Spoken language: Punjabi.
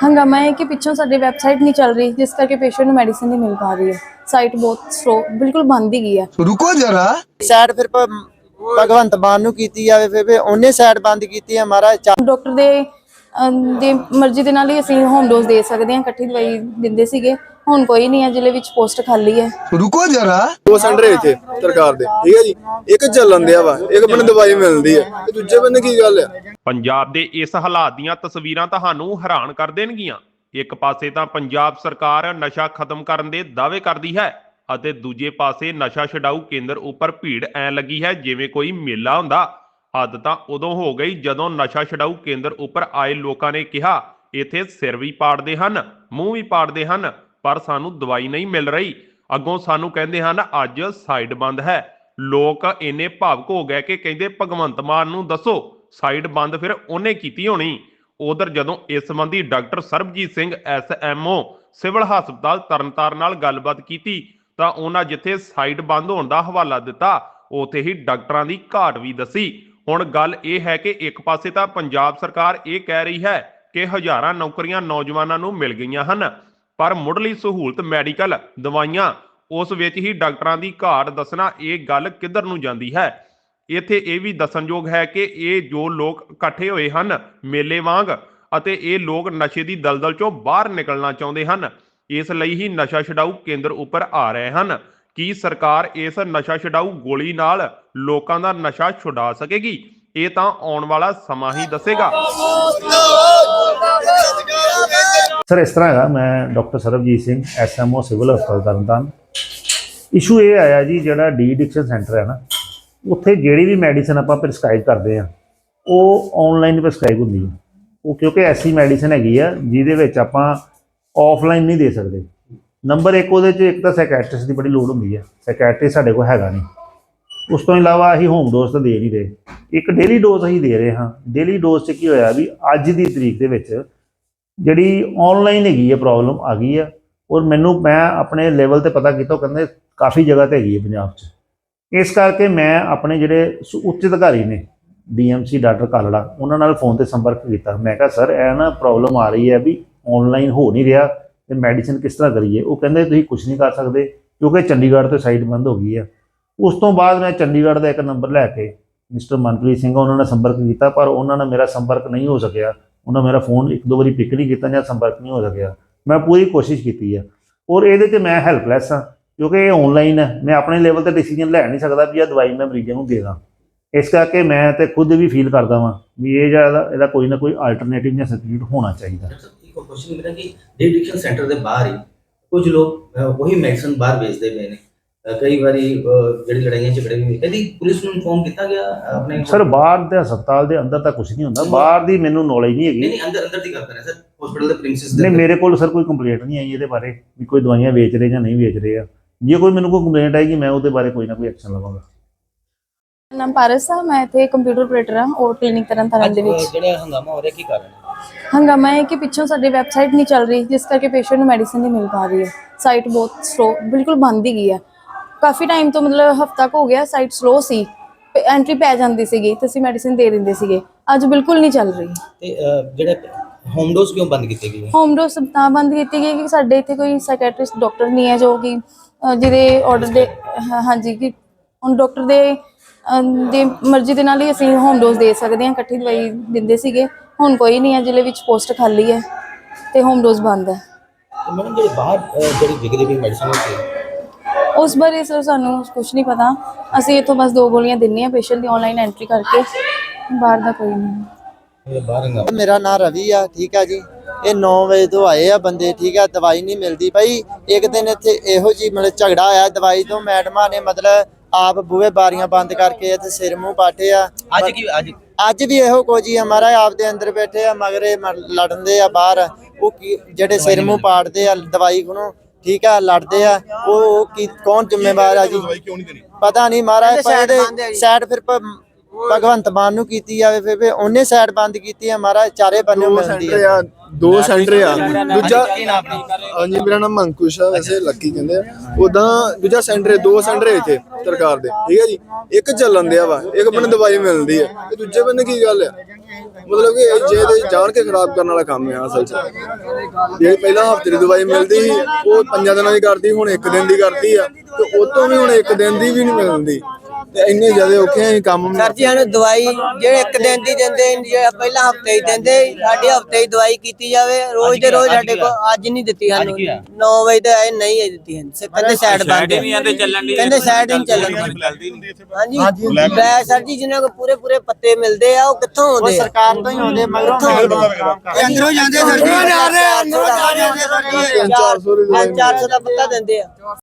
ਹੰਗਾਮਾ ਹੈ ਕਿ ਪਿੱਛੋਂ ਸਾਡੀ ਵੈਬਸਾਈਟ ਨਹੀਂ ਚੱਲ ਰਹੀ ਜਿਸ ਕਰਕੇ ਪੇਸ਼ੈਂਟ ਨੂੰ ਮੈਡੀਸਿਨ ਨਹੀਂ ਮਿਲ ਪਾ ਰਹੀ ਹੈ। ਸਾਈਟ ਬਹੁਤ ਸਲੋ ਬਿਲਕੁਲ ਬੰਦ ਹੀ ਗਈ ਹੈ। ਰੁਕੋ ਜਰਾ। ਸਾਈਡ ਫਿਰ ਭਗਵੰਤ ਮਾਨ ਨੂੰ ਕੀਤੀ ਜਾਵੇ ਫਿਰ- ਉਹਨੇ ਸਾਈਟ ਬੰਦ ਕੀਤੀ ਹੈ ਮਹਾਰਾਜ ਡਾਕਟਰ ਦੇ ਦੀ ਮਰਜ਼ੀ ਦੇ ਨਾਲ ਹੀ ਅਸੀਂ ਹੋਮ ਡੋਜ਼ ਦੇ ਸਕਦੇ ਹਾਂ ਇਕੱਠੀ ਦਵਾਈ ਦਿੰਦੇ ਸੀਗੇ। ਹੁਣ ਕੋਈ ਨਹੀਂ ਹੈ ਜ਼ਿਲ੍ਹੇ ਵਿੱਚ ਪੋਸਟ ਖਾਲੀ ਹੈ। ਰੁਕੋ ਜਰਾ। ਦੋ ਸੰਡਰੇ ਇੱਥੇ ਸਰਕਾਰ ਦੇ। ਠੀਕ ਹੈ ਜੀ? ਇੱਕ ਚੱਲਣ ਦਿਆ ਵਾ ਇੱਕ ਬੰਦੇ ਦਵਾਈ ਮਿਲਦੀ ਹੈ। ਤੇ ਦੂਜੇ ਬੰਦੇ ਕੀ ਗੱਲ ਹੈ? ਪੰਜਾਬ ਦੇ ਇਸ ਹਾਲਾਤ ਦੀਆਂ ਤਸਵੀਰਾਂ ਤੁਹਾਨੂੰ ਹੈਰਾਨ ਕਰ ਦੇਣਗੀਆਂ। ਇੱਕ ਪਾਸੇ ਤਾਂ ਪੰਜਾਬ ਸਰਕਾਰ ਨਸ਼ਾ ਖਤਮ ਕਰਨ ਦੇ ਦਾਅਵੇ ਕਰਦੀ ਹੈ ਅਤੇ ਦੂਜੇ ਪਾਸੇ ਨਸ਼ਾ ਛਡਾਊ ਕੇਂਦਰ ਉੱਪਰ ਭੀੜ ਐ ਲੱਗੀ ਹੈ ਜਿਵੇਂ ਕੋਈ ਮੇਲਾ ਹੁੰਦਾ। ਹੱਦ ਤਾਂ ਉਦੋਂ ਹੋ ਗਈ ਜਦੋਂ ਨਸ਼ਾ ਛਡਾਊ ਕੇਂਦਰ ਉੱਪਰ ਆਏ ਲੋਕਾਂ ਨੇ ਕਿਹਾ, ਇੱਥੇ ਸਿਰ ਵੀ ਪਾੜਦੇ ਹਨ, ਮੂੰਹ ਵੀ ਪਾੜਦੇ ਹਨ, ਪਰ ਸਾਨੂੰ ਦਵਾਈ ਨਹੀਂ ਮਿਲ ਰਹੀ। ਅੱਗੋਂ ਸਾਨੂੰ ਕਹਿੰਦੇ ਹਨ, ਅੱਜ ਸਾਈਡ ਬੰਦ ਹੈ। ਲੋਕ ਇੰਨੇ ਭਾਵੁਕ ਹੋ ਗਏ ਕਿ ਕਹਿੰਦੇ, ਭਗਵੰਤ ਮਾਨ ਨੂੰ ਦੱਸੋ, ਸਾਈਡ ਬੰਦ ਫਿਰ ਉਹਨੇ ਕੀਤੀ ਹੋਣੀ? ਉਧਰ ਜਦੋਂ ਇਸ ਸੰਬੰਧੀ doctor Sarabjit Singh SMO civil ਹਸਪਤਾਲ ਤਰਨਤਾਰਨ ਨਾਲ ਗੱਲਬਾਤ ਕੀਤੀ, ਤਾਂ ਉਹਨਾਂ ਜਿੱਥੇ ਸਾਈਡ ਬੰਦ ਹੋਣ ਦਾ ਹਵਾਲਾ ਦਿੱਤਾ, ਉਥੇ ਹੀ ਡਾਕਟਰਾਂ ਦੀ ਘਾਟ ਵੀ ਦੱਸੀ। ਹੁਣ ਗੱਲ ਇਹ ਹੈ ਕਿ ਇੱਕ ਪਾਸੇ ਤਾਂ ਪੰਜਾਬ ਸਰਕਾਰ ਇਹ ਕਹਿ ਰਹੀ ਹੈ ਕਿ ਹਜ਼ਾਰਾਂ ਨੌਕਰੀਆਂ ਨੌਜਵਾਨਾਂ ਨੂੰ ਮਿਲ ਗਈਆਂ ਹਨ, ਪਰ ਮੁੱਢਲੀ ਸਹੂਲਤ ਮੈਡੀਕਲ ਦਵਾਈਆਂ, ਉਸ ਵਿੱਚ ਹੀ ਡਾਕਟਰਾਂ ਦੀ ਘਾਟ ਦੱਸਣਾ ਇਹ ਗੱਲ ਕਿੱਧਰ ਨੂੰ ਜਾਂਦੀ ਹੈ? ਇੱਥੇ ਇਹ ਵੀ ਦੱਸਣਯੋਗ ਹੈ ਕਿ ਇਹ ਜੋ ਲੋਕ ਇਕੱਠੇ ਹੋਏ ਹਨ ਮੇਲੇ ਵਾਂਗ ਅਤੇ ਇਹ ਲੋਕ ਨਸ਼ੇ ਦੀ ਦਲਦਲ ਚੋਂ ਬਾਹਰ ਨਿਕਲਣਾ ਚਾਹੁੰਦੇ ਹਨ, ਇਸ ਲਈ ਹੀ ਨਸ਼ਾ ਛਡਾਊ ਕੇਂਦਰ ਉੱਪਰ ਆ ਰਹੇ ਹਨ। ਕੀ ਸਰਕਾਰ ਇਸ ਨਸ਼ਾ ਛਡਾਊ ਗੋਲੀ ਨਾਲ ਲੋਕਾਂ ਦਾ ਨਸ਼ਾ ਛੁਡਾ ਸਕੇਗੀ? ਇਹ ਤਾਂ ਆਉਣ ਵਾਲਾ ਸਮਾਂ ਹੀ ਦੱਸੇਗਾ। ਸਰ, ਇਸ ਤਰ੍ਹਾਂ ਹੈਗਾ, ਮੈਂ doctor Sarabjit Singh SMO civil ਹਸਪਤਾਲ ਤਰਨਤਾਰਨ। ਇਸ਼ੂ ਇਹ ਆਇਆ ਜੀ, ਜਿਹੜਾ ਡੀ ਐਡਿਕਸ਼ਨ ਸੈਂਟਰ ਹੈ ਨਾ, ਉੱਥੇ ਜਿਹੜੀ ਵੀ ਮੈਡੀਸਨ ਆਪਾਂ ਪ੍ਰਿਸਕ੍ਰਾਈਬ ਕਰਦੇ ਆ ਉਹ ਆਨਲਾਈਨ ਪ੍ਰਿਸਕ੍ਰਾਈਬ ਹੁੰਦੀ ਹੈ। ਉਹ ਕਿਉਂਕਿ ਐਸੀ ਮੈਡੀਸਨ ਹੈਗੀ ਆ, ਜਿਹਦੇ ਵਿੱਚ ਆਪਾਂ ਆਫਲਾਈਨ ਨਹੀਂ ਦੇ ਸਕਦੇ। ਨੰਬਰ 1 ਉਹਦੇ 'ਚ ਇੱਕ ਤਾਂ ਸਾਈਕੈਟ੍ਰਿਸਟ ਦੀ ਬੜੀ ਲੋੜ ਹੁੰਦੀ ਹੈ ਸਾਈਕੈਟ੍ਰਿਸਟ ਸਾਡੇ ਕੋਲ ਹੈਗਾ ਨਹੀਂ। ਉਸ ਤੋਂ ਇਲਾਵਾ ਅਸੀਂ ਹੋਮ ਡੋਜ਼ ਤਾਂ ਦੇ ਨਹੀਂ ਰਹੇ। ਇੱਕ ਡੇਲੀ ਡੋਜ਼ ਅਸੀਂ ਦੇ ਰਹੇ ਹਾਂ। ਡੇਲੀ ਡੋਜ਼ 'ਚ ਕੀ ਹੋਇਆ ਵੀ ਅੱਜ ਦੀ ਤਰੀਕ ਦੇ ਵਿੱਚ ਜਿਹੜੀ ਆਨਲਾਈਨ ਹੈਗੀ ਹੈ ਪ੍ਰੋਬਲਮ ਆ ਗਈ ਹੈ ਔਰ ਮੈਨੂੰ ਮੈਂ ਆਪਣੇ ਲੈਵਲ ਤੇ ਪਤਾ ਕੀਤਾ, ਉਹ ਕਹਿੰਦੇ ਕਾਫੀ ਜਗ੍ਹਾ ਤੇ ਹੈਗੀ ਹੈ ਪੰਜਾਬ 'ਚ। ਇਸ ਕਰਕੇ ਮੈਂ ਆਪਣੇ ਜਿਹੜੇ ਸ- ਉੱਚ ਅਧਿਕਾਰੀ ਨੇ ਡੀਐਮਸੀ ਡਾਕਟਰ ਕਾਲੜਾ, ਉਹਨਾਂ ਨਾਲ ਫੋਨ ਤੇ ਸੰਪਰਕ ਕੀਤਾ। ਮੈਂ ਕਿਹਾ, ਸਰ, ਇਹ ਨਾ ਪ੍ਰੋਬਲਮ ਆ ਰਹੀ ਹੈ ਵੀ ਆਨਲਾਈਨ ਹੋ ਨਹੀਂ ਰਿਹਾ। ਤੇ ਮੈਡੀਸਨ ਕਿਸ ਤਰ੍ਹਾਂ ਕਰੀਏ? ਉਹ ਕਹਿੰਦੇ ਤੁਸੀਂ ਕੁਝ ਨਹੀਂ ਕਰ ਸਕਦੇ, ਕਿਉਂਕਿ ਚੰਡੀਗੜ੍ਹ ਤੋਂ ਸਾਈਟ ਬੰਦ ਹੋ ਗਈ ਆ। ਉਸ ਤੋਂ ਬਾਅਦ ਮੈਂ ਚੰਡੀਗੜ੍ਹ ਦਾ ਇੱਕ ਨੰਬਰ ਲੈ ਕੇ ਮਿਸਟਰ ਮਨਪ੍ਰੀਤ ਸਿੰਘ ਉਹਨਾਂ ਨਾਲ ਸੰਪਰਕ ਕੀਤਾ, ਪਰ ਉਹਨਾਂ ਨਾਲ ਮੇਰਾ ਸੰਪਰਕ ਨਹੀਂ ਹੋ ਸਕਿਆ। ਉਹਨਾਂ ਮੇਰਾ ਫੋਨ ਇੱਕ ਦੋ ਵਾਰੀ ਪਿਕ ਨਹੀਂ ਕੀਤਾ ਜਾਂ ਸੰਪਰਕ ਨਹੀਂ ਹੋ ਸਕਿਆ। ਮੈਂ ਪੂਰੀ ਕੋਸ਼ਿਸ਼ ਕੀਤੀ ਹੈ ਔਰ ਇਹਦੇ ਤੇ ਮੈਂ ਹੈਲਪਲੈਸ ਹਾਂ ਕਿਉਂਕਿ ਇਹ ਆਨਲਾਈਨ ਹੈ ਮੈਂ ਆਪਣੇ ਲੈਵਲ ਤੇ ਡਿਸੀਜਨ ਲੈ ਨਹੀਂ ਸਕਦਾ ਵੀ ਇਹ ਦਵਾਈ ਮੈਂ ਮਰੀਜ਼ਾਂ ਨੂੰ ਦੇ ਦਾਂ। ਇਸ ਕਰਕੇ ਮੈਂ ਤੇ ਖੁਦ ਵੀ ਫੀਲ ਕਰਦਾ ਵਾਂ ਵੀ ਇਹ ਜਿਹੜਾ ਇਹਦਾ ਕੋਈ ਨਾ ਕੋਈ ਆਲਟਰਨੇਟਿਵ ਜਾਂ ਸਬਸਟੀਟਿਊਟ ਹੋਣਾ ਚਾਹੀਦਾ। ਇੱਕ ਕੁਐਸਚਨ ਮੇਰਾ ਕਿ ਡੀਡਿਕਸ਼ਨ ਸੈਂਟਰ ਦੇ ਬਾਹਰ ਹੀ ਕੁਝ ਲੋਕ ਉਹੀ ਮੈਡੀਸਨ ਬਾਹਰ ਵੇਚਦੇ ਪਏ ਨੇ। ਕਈ ਵਾਰੀ ਜਿਹੜੀ ਲੜਾਈਆਂ ਝਗੜੇ ਵੀ ਇਹਦੀ ਪੁਲਿਸ ਨੂੰ ਇਨਫੋਰਮ ਕੀਤਾ ਗਿਆ ਆਪਣੇ ਸਰ ਬਾਹਰ ਦੇ ਹਸਪਤਾਲ ਦੇ ਅੰਦਰ ਤਾਂ ਕੁਝ ਨਹੀਂ ਹੁੰਦਾ। ਬਾਹਰ ਦੀ ਮੈਨੂੰ ਨੌਲੇਜ ਨਹੀਂ ਹੈਗੀ। ਨਹੀਂ ਅੰਦਰ ਅੰਦਰ ਦੀ ਗੱਲ ਕਰ ਰਹੇ ਸਰ। ਹਸਪੀਟਲ ਦੇ ਪ੍ਰੀਮਿਸਿਸ ਨਹੀਂ ਮੇਰੇ ਕੋਲ ਸਰ ਕੋਈ ਕੰਪਲੇਂਟ ਨਹੀਂ ਆਈ ਇਹਦੇ ਬਾਰੇ ਵੀ ਕੋਈ ਦਵਾਈਆਂ ਵੇਚ ਰਹੇ ਜਾਂ ਨਹੀਂ ਵੇਚ ਰਹੇ ਆ। ਜੇ ਕੋਈ ਮੈਨੂੰ ਕੋਈ ਕੰਪਲੇਂਟ ਆਏਗੀ ਮੈਂ ਉਹਦੇ ਬਾਰੇ ਕੋਈ ਨਾ ਕੋਈ ਐਕਸ਼ਨ ਲਵਾਂਗਾ। ਨਾਮ ਪਾਰਸ ਆ ਮੈਂ ਇੱਥੇ ਕੰਪਿਊਟਰ ਆਪਰੇਟਰ ਹਾਂ ਔਰ ਕਲੀਨਿਕ ਤਰਨਤਾਰਨ ਦੇ ਵਿੱਚ। ਜਿਹੜਾ ਹੰਗਾਮਾ ਹੋ ਰਿਹਾ ਕੀ ਕਾਰਨ ਹੈ? ਹੰਗਾਮਾ ਹੈ ਕਿ ਪਿੱਛੋਂ ਸਾਡੀ ਵੈਬਸਾਈਟ ਨਹੀਂ ਚੱਲ ਰਹੀ ਜਿਸ ਕਰਕੇ ਪੇਸ਼ੈਂਟ ਨੂੰ ਮੈਡੀਸਿਨ ਨਹੀਂ ਮਿਲ ਪਾ ਰਹੀ ਹੈ। ਸਾਈਟ ਬਹੁਤ ਸਲੋ ਬਿਲਕੁਲ ਬੰਦ ਹੀ ਗਈ ਹੈ। ਕਾਫੀ ਟਾਈਮ ਤੋਂ ਮਤਲਬ ਹਫਤਾ ਕੁ ਹੋ ਗਿਆ ਸਾਈਟ ਸਲੋ ਸੀ। ਐਂਟਰੀ ਪੈ ਜਾਂਦੀ ਸੀਗੀ ਤੇ ਅਸੀਂ ਮੈਡੀਸਿਨ ਦੇ ਦਿੰਦੇ ਸੀਗੇ। ਅੱਜ ਬਿਲਕੁਲ ਨਹੀਂ ਚੱਲ ਰਹੀ। ਤੇ ਅਹ, ਜਿਹੜੇ ਹੋਮ ਡੋਜ਼ ਕਿਉਂ ਬੰਦ ਕੀਤੇ ਗਏ ਹੋਮ ਡੋਜ਼ ਤਾਂ ਬੰਦ ਕੀਤੀ ਗਈ ਕਿ ਸਾਡੇ ਇੱਥੇ ਕੋਈ ਸਾਈਕੈਟ੍ਰਿਸਟ ਡਾਕਟਰ ਨਹੀਂ ਹੈ ਜੋ ਕਿ ਜਿਹਦੇ ਆਰਡਰ ਦੇ ਹਾਂ- ਹਾਂਜੀ ਕਿ ਹੁਣ ਡਾਕਟਰ ਦੇ ਦੀ ਮਰਜ਼ੀ ਦੇ ਨਾਲ ਹੀ ਅਸੀਂ ਹੋਮ ਡੋਜ਼ ਦੇ ਸਕਦੇ ਹਾਂ ਇਕੱਠੀ ਦਵਾਈ ਦਿੰਦੇ ਸੀਗੇ। ਹੁਣ ਕੋਈ ਨਹੀਂ ਹੈ ਜ਼ਿਲ੍ਹੇ ਵਿੱਚ ਪੋਸਟ ਖਾਲੀ ਹੈ ਤੇ ਹੋਮ ਡੋਜ਼ ਬੰਦ ਹੈ। ਤੇ ਮੈਡਮ ਜਿਹੜੇ ਬਾਹਰ ਅਹ, ਜਿਹੜੀ ਵਿਕਦੀ ਵੀ ਮੈਡੀਸਨ ਹੁੰਦੀ ਉਸ ਬਾਰੇ ਸਰ ਸਾਨੂੰ ਕੁਝ ਨਹੀਂ ਪਤਾ। ਅਸੀਂ ਇੱਥੋਂ ਬਸ ਦੋ ਗੋਲੀਆਂ ਦਿੰਨੇ ਆ ਪੇਸ਼ੈਂਟ ਦੀ ਆਨਲਾਈਨ ਐਂਟਰੀ ਕਰਕੇ। ਬਾਹਰ ਦਾ ਕੋਈ ਨਹੀਂ। ਬਾਹਰ ਮੇਰਾ ਨਾਂ ਰਵੀ ਆ ਠੀਕ ਆ ਜੀ। ਇਹ 9 ਵਜੇ ਤੋਂ ਆਏ ਆ ਬੰਦੇ ਠੀਕ ਆ ਦਵਾਈ ਨਹੀਂ ਮਿਲਦੀ ਭਾਈ ਇੱਕ ਦਿਨ ਇੱਥੇ ਇਹੋ ਜੀ ਮਤਲਬ ਝਗੜਾ ਆਇਆ ਦਵਾਈ ਤੋਂ ਮੈਡਮਾਂ ਨੇ ਮਤਲਬ ਆਪ ਬੂਹੇ ਬਾਰੀਆਂ ਬੰਦ ਕਰਕੇ ਇੱਥੇ ਸਿਰ ਮੂੰਹ ਪਾਟੇ ਆ। ਅੱਜ ਕੀ ਅੱਜ ਅੱਜ ਵੀ ਇਹੋ ਕੁਝ ਹੀ ਹਮਾਰਾ ਆਪਦੇ ਅੰਦਰ ਬੈਠੇ ਆ ਮਗਰੇ ਲੜਨਦੇ ਆ ਬਾਹਰ। ਉਹ ਕੀ ਜਿਹੜੇ ਸਿਰ ਮੂੰਹ ਪਾੜਦੇ ਆ ਦਵਾਈ ਕੋਲੋਂ ਠੀਕ ਆ ਲੜਦੇ ਆ ਉਹ ਕੀ ਕੌਣ ਜ਼ਿੰਮੇਵਾਰ ਆ ਜੀ? ਪਤਾ ਨਹੀਂ ਮਹਾਰਾਜ ਪਰ ਇਹਦੇ ਸਾਈਡ ਫਿਰ ਭਗਵੰਤ ਮਾਨ ਨੂੰ ਕੀਤੀ ਜਾਵੇ ਫਿਰ ਫਿਰ ਉਹਨੇ ਸਾਈਡ ਬੰਦ ਕੀਤੀ ਆ ਮਹਾਰਾਜ ਚਾਰੇ ਬੰਨੇ ਦੋ ਮਿਲਦੀ ਸੈਂਟਰ ਆ ਦੋ ਸੈਂਟਰ ਆ। ਦੂਜਾ ਹਾਂਜੀ ਮੇਰਾ ਨਾਮ ਅੰਕੁਸ਼ ਆ ਵੈਸੇ ਲੱਕੀ ਕਹਿੰਦੇ ਆ। ਉਦਾਂ ਦੂਜਾ ਸੈਂਟਰ ਦੋ ਸੈਂਟਰ ਇੱਥੇ ਸਰਕਾਰ ਦੇ। ਠੀਕ ਹੈ ਜੀ? ਇੱਕ ਚੱਲਣ ਦਿਆ ਵਾ ਇੱਕ ਬੰਦੇ ਦਵਾਈ ਮਿਲਦੀ ਹੈ। ਤੇ ਦੂਜੇ ਬੰਦੇ ਕੀ ਗੱਲ ਆ? ਮਤਲਬ ਕਿ ਇਹ ਜੇ ਤੇ ਜਾਣ ਕੇ ਖਰਾਬ ਕਰਨ ਵਾਲਾ ਕੰਮ ਆ ਅਸਲ 'ਚ। ਜਿਹੜੀ ਪਹਿਲਾਂ ਹਫ਼ਤੇ ਦੀ ਦਵਾਈ ਮਿਲਦੀ ਸੀ ਉਹ ਪੰਜਾਂ ਦਿਨਾਂ ਦੀ ਕਰਦੀ ਹੁਣ ਇੱਕ ਦਿਨ ਦੀ ਕਰਦੀ ਆ। ਤੇ ਉਹ ਤੋਂ ਵੀ ਹੁਣ ਇੱਕ ਦਿਨ ਦੀ ਵੀ ਨਹੀਂ ਮਿਲਦੀ। ਤੇ ਇੰਨੇ ਜ਼ਿਆਦਾ ਔਖੇ ਆ ਕੰਮ ਸਰ ਜੀ ਸਾਨੂੰ ਦਵਾਈ ਜਿਹੜੇ ਇੱਕ ਦਿਨ ਦੀ ਦਿੰਦੇ ਜੇ ਪਹਿਲਾਂ ਹਫ਼ਤੇ ਹੀ ਦਿੰਦੇ ਸਾਡੀ ਹਫ਼ਤੇ ਹੀ ਦਵਾਈ ਕੀਤੀ ਜਾਵੇ ਰੋਜ਼ ਦੇ ਰੋਜ਼ ਸਾਡੇ ਕੋਲ ਅੱਜ ਨਹੀਂ ਦਿੱਤੀ ਸਾਨੂੰ। 9 ਵਜੇ ਤੇ ਆਏ ਨਹੀਂ ਆਈ ਦਿੱਤੀ ਹਨ ਕਹਿੰਦੇ ਸਾਈਡ ਬੰਦ ਹੈ। ਕਹਿੰਦੇ ਸਾਈਡ ਨਹੀਂ ਚੱਲਣ। ਹਾਂਜੀ। ਬੈ ਸਰ ਜੀ ਜਿਨ੍ਹਾਂ ਕੋ ਪੂਰੇ ਪੂਰੇ ਪੱਤੇ ਮਿਲਦੇ ਆ ਉਹ ਕਿੱਥੋਂ ਆਉਂਦੇ ਆ? ਸਰਕਾਰ ਤੋਂ ਹੀ ਆਉਂਦੇ ਮਗਰੋਂ ਅੰਦਰੋਂ ਜਾਂਦੇ ਸਰ ਜੀ। ਅੰਦਰੋਂ ਜਾਂਦੇ ਅੰਦਰੋਂ ਜਾਂਦੇ ਸਰ ਜੀ 400 ਦੀ ਦਵਾਈ 400 ਦਾ ਪੱਤਾ ਦਿੰਦੇ ਆ।